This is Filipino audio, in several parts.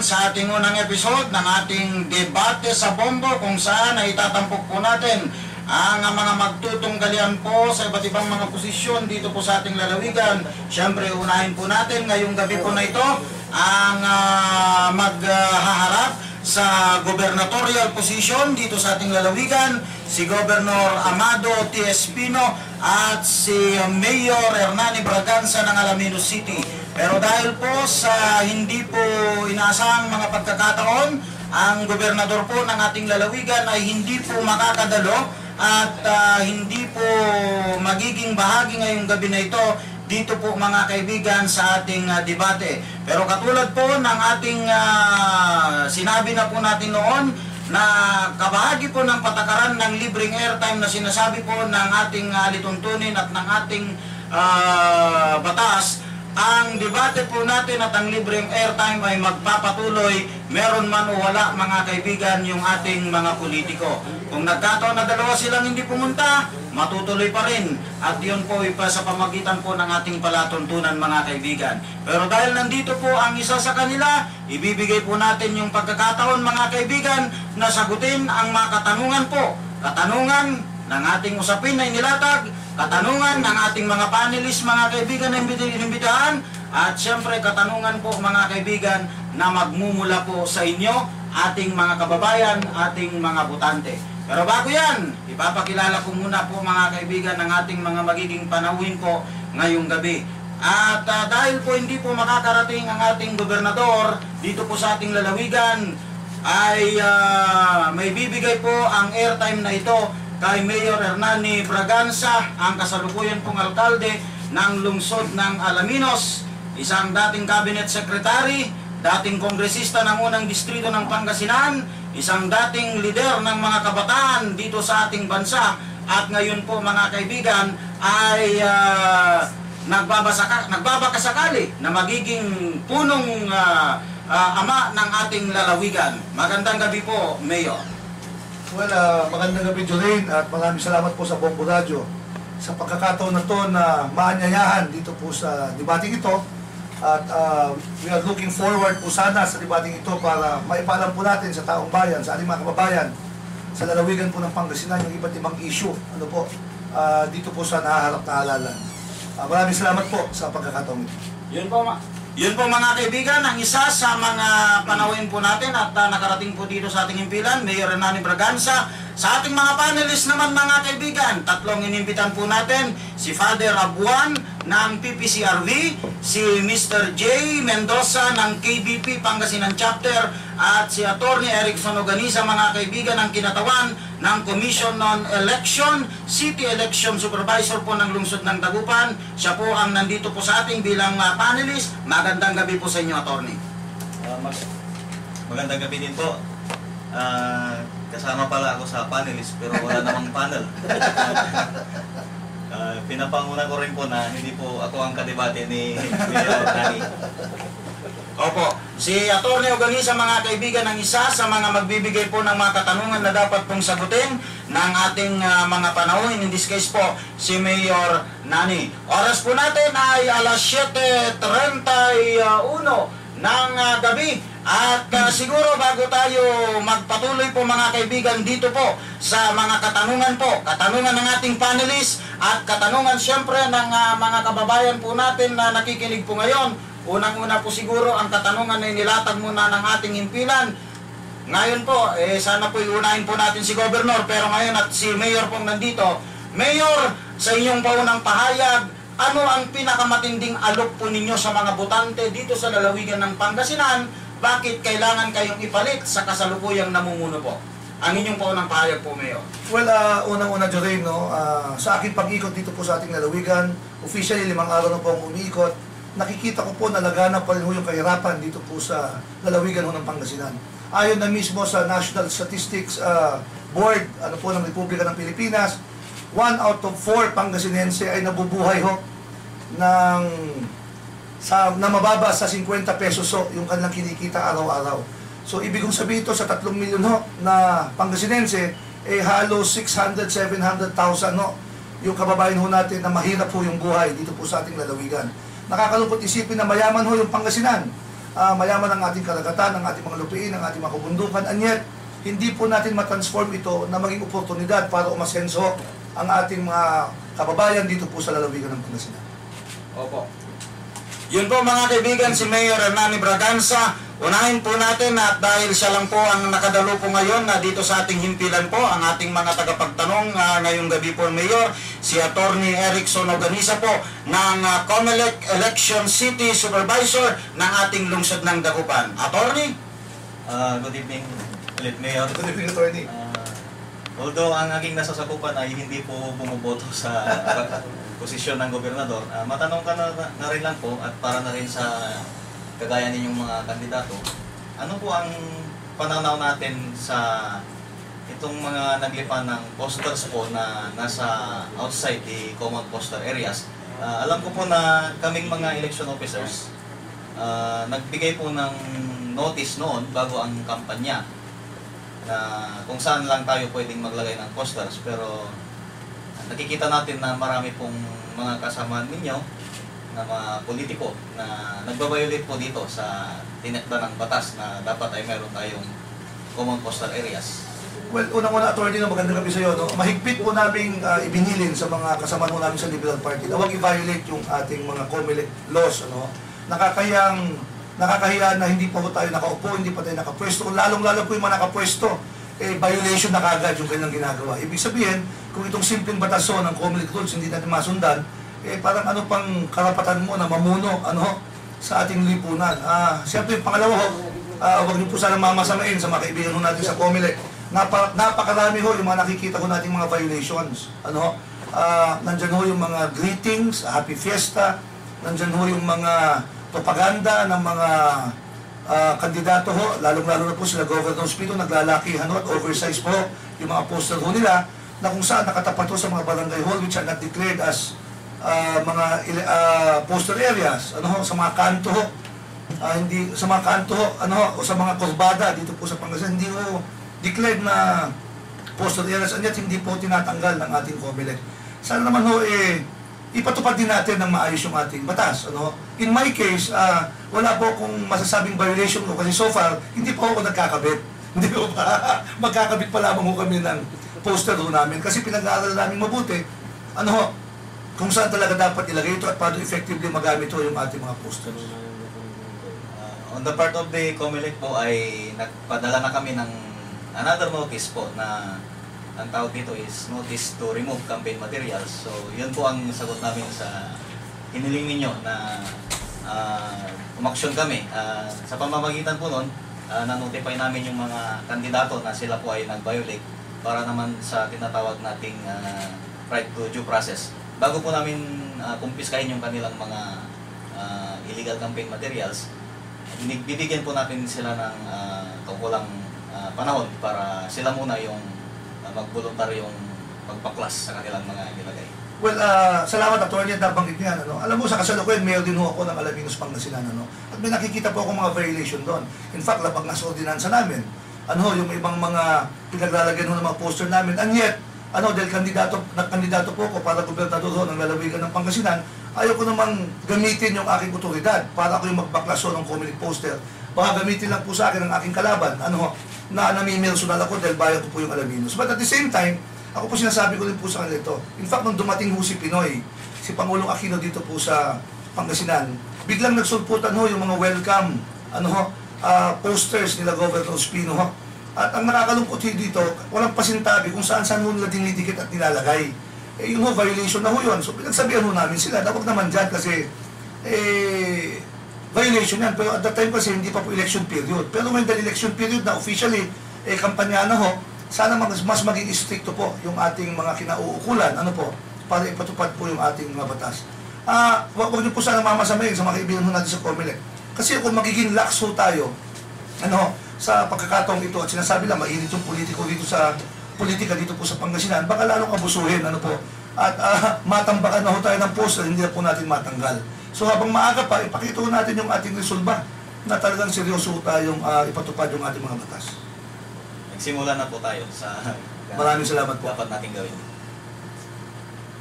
kaibigan sa ating unang episode ng ating debate sa bombo kung saan ay itatampok po natin ang mga magtutunggalian po sa iba't ibang mga posisyon dito po sa ating lalawigan. Siyempre, unahin po natin ngayong gabi po na ito ang ah, maghaharap sa gubernatorial position dito sa ating lalawigan, si Governor Amado T. Espino at si Mayor Hernani Braganza ng Alaminos City. Pero dahil po sa hindi po inaasahang mga pagkakataon, ang gobernador po ng ating lalawigan ay hindi po makakadalo at ah, hindi po magiging bahagi ngayong gabi na ito dito po mga kaibigan sa ating ah, debate. Pero katulad po ng ating ah, sinabi na po natin noon na kabahagi po ng patakaran ng libreng airtime na sinasabi po ng ating ah, lituntunin at ng ating ah, batas, ang debate po natin at ang libreng airtime ay magpapatuloy meron man o wala mga kaibigan yung ating mga politiko. Kung nagkataon na dalawa silang hindi pumunta, matutuloy pa rin. At yun po ay pa sa pamagitan po ng ating palatuntunan mga kaibigan. Pero dahil nandito po ang isa sa kanila, ibibigay po natin yung pagkakataon mga kaibigan na sagutin ang mga katanungan po. Katanungan ng ating usapin na inilatag, katanungan ng ating mga panelists, mga kaibigan na imbit- inimbitahan, at siyempre katanungan po mga kaibigan na magmumula po sa inyo, ating mga kababayan, ating mga butante. Pero bago yan, ipapakilala ko muna po mga kaibigan ng ating mga magiging panauhin po ngayong gabi. At ah, dahil po hindi po makakarating ang ating gobernador dito po sa ating lalawigan, ay ah, may bibigay po ang airtime na ito kay Mayor Hernani Braganza, ang kasalukuyan pong alkalde ng lungsod ng Alaminos, isang dating cabinet secretary, dating kongresista ng unang distrito ng Pangasinan, isang dating lider ng mga kabataan dito sa ating bansa, at ngayon po mga kaibigan ay ah, nagbabasaka, nagbabakasakali na magiging punong ah, ah, ama ng ating lalawigan. Magandang gabi po, Mayor. Well, ah, magandang gabi Jolene at maraming salamat po sa Bombo Radio sa pagkakataon na to na maanyayahan dito po sa debating ito at ah, we are looking forward po sana sa debating ito para maipalam po natin sa taong bayan, sa ating mga kababayan sa lalawigan po ng Pangasinan yung iba't ibang issue ano po, ah, dito po sa nahaharap na halalan. Ah, maraming salamat po sa pagkakataon ito. Yun po, ma- yun po mga kaibigan, ang isa sa mga panawin po natin at ah, nakarating po dito sa ating impilan, Mayor Hernani Braganza. Sa ating mga panelists naman mga kaibigan, tatlong inimbitan po natin, si Father Abuan ng PPCRV, si Mr. J. Mendoza ng KBP Pangasinan Chapter, at si Attorney Erickson Organiza mga kaibigan ng kinatawan ng Commission on Election, City Election Supervisor po ng lungsod ng Dagupan. Siya po ang nandito po sa ating bilang ah, panelist. Magandang gabi po sa inyo, Attorney. Ah, mag magandang gabi din po. Ah, kasama pala ako sa panelist pero wala namang panel. Ah, pinapanguna ko rin po na hindi po ako ang kadebate ni Mayor. Opo, si Atty. Organisa mga kaibigan ng isa sa mga magbibigay po ng mga katanungan na dapat pong sagutin ng ating ah, mga panahon. In this case po, si Mayor Nani. Oras po natin ay alas 7.31 ng ah, gabi. At ah, siguro bago tayo magpatuloy po mga kaibigan dito po sa mga katanungan po, katanungan ng ating panelists at katanungan siyempre ng ah, mga kababayan po natin na nakikinig po ngayon. Unang-una po siguro ang katanungan na inilatag muna ng ating impilan. Ngayon po, eh, sana po iunahin po natin si Governor, pero ngayon at si Mayor pong nandito. Mayor, sa inyong paunang pahayag, ano ang pinakamatinding alok po ninyo sa mga botante dito sa lalawigan ng Pangasinan? Bakit kailangan kayong ipalit sa kasalukuyang namumuno po? Ang inyong paunang pahayag po, Mayor. Well, ah, unang-una Jolene, no, ah, sa aking pag-ikot dito po sa ating lalawigan, officially limang araw na po ang umiikot, nakikita ko po na laganap pa rin yung kahirapan dito po sa lalawigan ng Pangasinan. Ayon na mismo sa National Statistics ah, Board ano po ng Republika ng Pilipinas, one out of four Pangasinense ay nabubuhay ho ng sa na mababa sa 50 pesos ho yung kanilang kinikita araw-araw. So ibig kong sabihin ito sa 3 milyon ho na Pangasinense eh halos 600 700,000 ho yung kababayan ho natin na mahirap ho yung buhay dito po sa ating lalawigan. Nakakalungkot isipin na mayaman ho yung Pangasinan ah, mayaman ang ating karagatan, ang ating mga lupiin, ang ating mga kabundukan, and yet, hindi po natin matransform ito na maging oportunidad para umasenso ang ating mga kababayan dito po sa lalawigan ng Pangasinan. Opo. Yun po mga kaibigan, si Mayor Hernani Braganza. Unahin po natin at dahil siya lang po ang nakadalo po ngayon na dito sa ating himpilan po, ang ating mga tagapagtanong ah, ngayong gabi po, Mayor, si Attorney Erickson Organisa po ng uh, COMELEC Election City Supervisor ng ating lungsod ng Dagupan. Attorney? Ah, good evening, ulit Mayor. Good evening, Attorney. Ah, although ang aking nasasakupan ay hindi po bumuboto sa posisyon ng gobernador, ah, matanong ka na, na rin lang po at para na rin sa kagaya ninyong mga kandidato, ano po ang pananaw natin sa itong mga naglipa ng posters po na nasa outside the common poster areas. Ah, alam ko po na kaming mga election officers, ah, nagbigay po ng notice noon bago ang kampanya na kung saan lang tayo pwedeng maglagay ng posters pero nakikita natin na marami pong mga kasama ninyo na mga politiko na nagbabiolate po dito sa tinakda ng batas na dapat ay meron tayong common postal areas. Well, unang-una, attorney, no, magandang gabi sa iyo. No? Mahigpit po namin ah, ibinilin sa mga kasama po namin sa Liberal Party na huwag i-violate yung ating mga COMELEC laws. Ano? Nakakayang, nakakahiya na hindi pa po tayo nakaupo, hindi pa tayo nakapwesto. Lalong-lalo po yung mga nakapwesto, eh, violation na kagad yung kanilang ginagawa. Ibig sabihin, kung itong simpleng bataso ng COMELEC rules hindi natin masundan, eh, parang ano pang karapatan mo na mamuno ano, sa ating lipunan. Ah, siyempre, pangalawa ho, ah, huwag niyo po sana mamasamain sa mga kaibigan natin sa COMELEC. Napa, napakarami ho yung mga nakikita ko nating mga violations. Ano, ah, nandyan ho yung mga greetings, happy fiesta, nandyan ho yung mga propaganda ng mga ah, kandidato ho, lalong-lalo na po sila Governor Spino, naglalakihan ho at oversize po yung mga poster ho nila na kung saan nakatapat ho sa mga barangay hall which are not declared as ah, mga ah, poster areas, ano ho, sa mga kanto ho, Ah, hindi sa mga kanto ho, ano ho, o sa mga kurbada dito po sa Pangasinan, hindi ho declared na poster areas and yet hindi po tinatanggal ng ating COMELEC. Sana naman ho eh ipatupad din natin ng maayos yung ating batas. Ano? In my case, ah, wala po akong masasabing violation ko kasi so far, hindi po ako nagkakabit. Hindi ko pa, magkakabit pa lamang ho kami ng poster ho namin kasi pinag-aaral namin mabuti. Ano ho, kung saan talaga dapat ilagay ito at paano effectively magamit ho yung ating mga posters. Uh, on the part of the COMELEC po ay nagpadala na kami ng another notice po na ang tawag dito is notice to remove campaign materials. So, yun po ang sagot namin sa hiniling ninyo na uh, umaksyon kami. Ah, sa pamamagitan po nun, ah, na-notify namin yung mga kandidato na sila po ay nag-violate para naman sa tinatawag nating ah, right to due process. Bago po namin uh, kumpiskahin yung kanilang mga ah, illegal campaign materials, bibigyan po natin sila ng uh, kaukulang ah, panahon para sila muna yung uh, magboluntaryong magpaklas sa kanilang mga nilagay. Well, ah, salamat attorney at nabanggit niyan. Ano? Alam mo, sa kasalukuyan, mayor din ho ako ng Alaminos, Pangasinan. Ano? At may nakikita po ako mga violation doon. In fact, labag na sa ordinansa namin. Ano, yung ibang mga pinaglalagyan ng mga poster namin. And yet, ano, dahil kandidato, kandidato po ako para gobernador ho ng lalawigan ng Pangasinan, ayaw ko namang gamitin yung aking otoridad para ako yung magbaklas ng community poster. Baka gamitin lang po sa akin ang aking kalaban, ano, na namimirsunal ako dahil bayan ko po yung Alaminos. But at the same time, ako po sinasabi ko rin po sa kanila ito. In fact, nung dumating ho si Pinoy, si Pangulong Aquino dito po sa Pangasinan, biglang nagsulputan ho yung mga welcome ano ho, ah, posters nila Governor Spino ho. At ang nakakalungkot dito, walang pasintabi kung saan saan ho nila dinidikit at nilalagay. Eh yun ho, violation na ho yun. So pinagsabihan ho namin sila, dapat naman dyan kasi eh, violation yan. Pero at that time kasi hindi pa po election period. Pero when the election period na officially, eh, kampanya na ho, sana mas, mas maging stricto po yung ating mga kinauukulan, ano po, para ipatupad po yung ating mga batas. Ah, wag, wag niyo po sana mamasamayin sa mga kaibigan ho natin sa COMELEC. Kasi kung magiging lax ho tayo, ano, sa pagkakataong ito, at sinasabi lang, mainit yung politiko dito sa politika dito po sa Pangasinan, baka lalong abusuhin, ano po, at ah, matambakan na ho tayo ng poster, hindi na po natin matanggal. So habang maaga pa, ipakita natin yung ating resolba na talagang seryoso tayong ah, ipatupad yung ating mga batas. Nagsimula na po tayo sa Maraming salamat po. dapat nating gawin.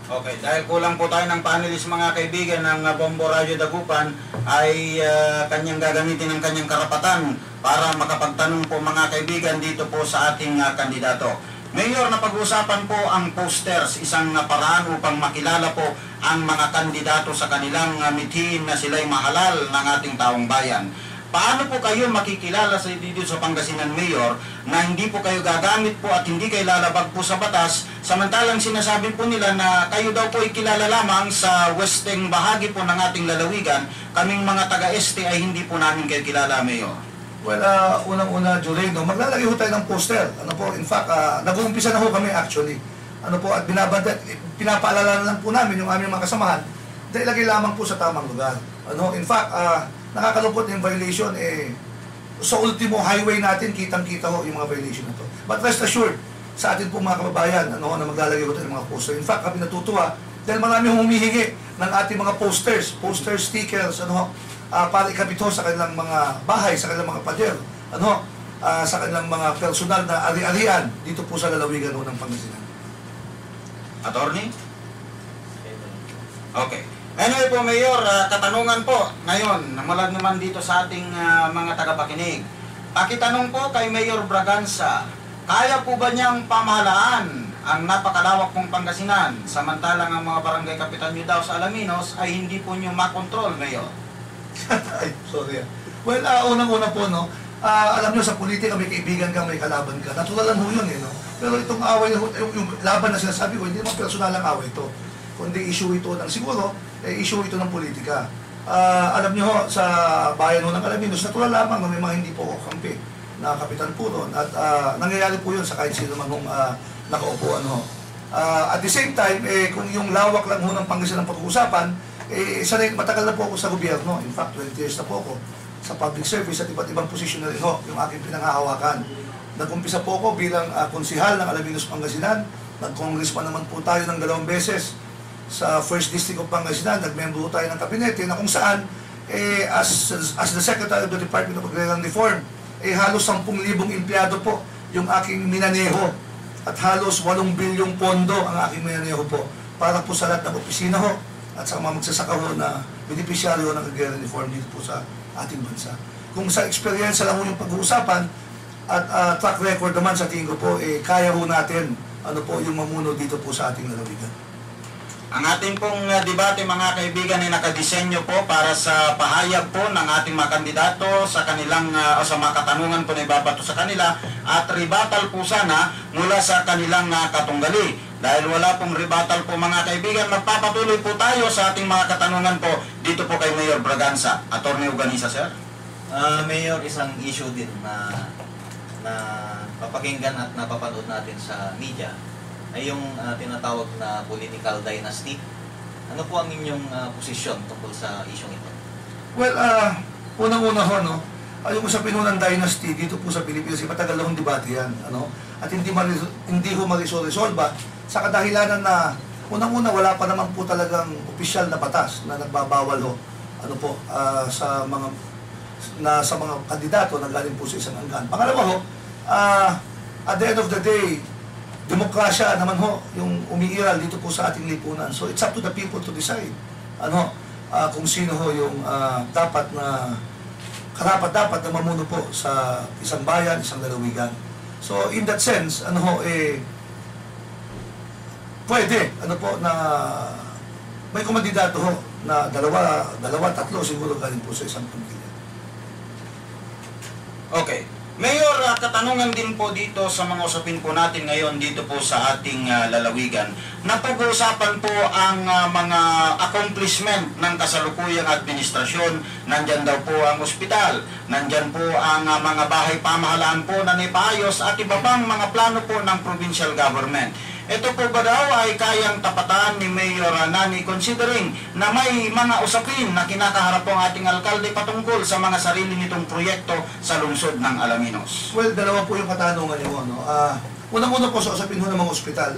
Okay, dahil kulang po tayo ng panelist mga kaibigan ng uh, Bombo Radio Dagupan ay uh, kanyang gagamitin ng kanyang karapatan para makapagtanong po mga kaibigan dito po sa ating uh, kandidato. Mayor, napag-usapan po ang posters, isang paraan upang makilala po ang mga kandidato sa kanilang uh, mithiin na sila'y mahalal ng ating taong bayan. Paano po kayo makikilala sa dito sa Pangasinan Mayor na hindi po kayo gagamit po at hindi kayo lalabag po sa batas samantalang sinasabi po nila na kayo daw po ay kilala lamang sa western bahagi po ng ating lalawigan kaming mga taga-este ay hindi po namin kayo kilala Mayor. Well, uh, unang-una, Julie, no, maglalagay ho tayo ng poster. Ano po, in fact, uh, nag-uumpisa na ho kami actually. Ano po, at binabanta, pinapaalala na lang po namin yung aming mga kasamahan na ilagay lamang po sa tamang lugar. Ano, in fact, uh, nakakalungkot yung violation, eh, sa ultimo highway natin, kitang-kita ho yung mga violation na to. But rest assured, sa atin po mga kababayan, ano, na maglalagay ho tayo ng mga poster. In fact, kami natutuwa dahil marami humihingi ng ating mga posters, poster stickers, ano, ah, para ikabit ho sa kanilang mga bahay, sa kanilang mga pader, ano, ah, sa kanilang mga personal na ari-arian dito po sa lalawigan ng Pangasinan. Attorney? Okay. Anyway po, Mayor, ah, katanungan po ngayon, namulag naman dito sa ating ah, mga tagapakinig. Pakitanong po kay Mayor Braganza, kaya po ba niyang pamahalaan ang napakalawak pong Pangasinan, samantalang ang mga barangay kapitan niyo daw sa Alaminos ay hindi po niyo makontrol, Mayor? Ay, sorry. ah. Well, ah, unang-una po, no, ah, alam nyo, sa politika may kaibigan ka, may kalaban ka. Naturalan ho yun, eh, no? Pero itong away, yung, yung laban na sinasabi ko, hindi naman personal ang away ito. Kundi issue ito ng siguro, eh, issue ito ng politika. Ah, alam nyo ho, sa bayan ho ng Calaminos, natural lamang na may mga hindi po kampi na kapitan po doon. At ah, nangyayari po yun sa kahit sino man hong uh, nakaupo, ano. Ah, at the same time, eh, kung yung lawak lang ho ng Pangasinan ng pag-uusapan, eh, sanay, matagal na po ako sa gobyerno. In fact, 20 years na po ako sa public service at iba't ibang posisyon na rin ho, yung aking pinangahawakan. Nag-umpisa po ako bilang uh, konsihal ng Alaminos, Pangasinan. Nag-congressman naman po tayo ng dalawang beses sa First District of Pangasinan. Nag-member tayo ng kabinete na kung saan, eh, as, as the Secretary of the Department of Agrarian Reform, eh, halos 10,000 empleyado po yung aking minaneho at halos 8 bilyong pondo ang aking minaneho po para po sa lahat ng opisina ho at sa mga magsasaka ho na beneficiaryo ng agrarian reform dito po sa ating bansa. Kung sa experience lang ho yung pag-uusapan at ah, track record naman sa tingin ko po, eh, kaya ho natin ano po yung mamuno dito po sa ating lalawigan. Ang ating pong uh, debate mga kaibigan ay nakadisenyo po para sa pahayag po ng ating mga kandidato sa kanilang uh, o sa mga katanungan po na ibabato sa kanila at rebuttal po sana mula sa kanilang uh, katunggali. Dahil wala pong rebuttal po mga kaibigan, magpapatuloy po tayo sa ating mga katanungan po dito po kay Mayor Braganza. Attorney Uganisa, sir. Ah, Mayor, isang issue din na na papakinggan at napapanood natin sa media ay yung ah, tinatawag na political dynasty. Ano po ang inyong ah, posisyon tungkol sa isyong ito? Well, ah, unang-una ho, no, ay yung usapin ho ng dynasty dito po sa Pilipinas, eh, matagal na hong debate yan, ano, at hindi, maris- hindi ho marisoresolba sa kadahilanan na unang-una wala pa naman po talagang opisyal na batas na nagbabawal ho, ano po, ah, sa mga na sa mga kandidato na galing po sa isang anggan. Pangalawa ho, ah, at the end of the day, demokrasya naman ho, yung umiiral dito po sa ating lipunan. So it's up to the people to decide ano, ah, kung sino ho yung ah, dapat na karapat dapat na mamuno po sa isang bayan, isang lalawigan. So in that sense, ano ho, eh, pwede, ano po, na may kumandidato ho na dalawa, dalawa, tatlo siguro galing po sa isang pamilya. Okay. Mayor, ah, katanungan din po dito sa mga usapin po natin ngayon dito po sa ating ah, lalawigan. Napag-uusapan po ang ah, mga accomplishment ng kasalukuyang administrasyon. Nandyan daw po ang ospital, nandyan po ang ah, mga bahay pamahalaan po na nipayos at iba pang mga plano po ng provincial government. Ito po ba daw ay kayang tapatan ni Mayor Nani considering na may mga usapin na kinakaharap po ang ating alkalde patungkol sa mga sarili nitong proyekto sa lungsod ng Alaminos? Well, dalawa po yung katanungan niyo. No? Ah, Unang-una po sa usapin ho ng mga ospital,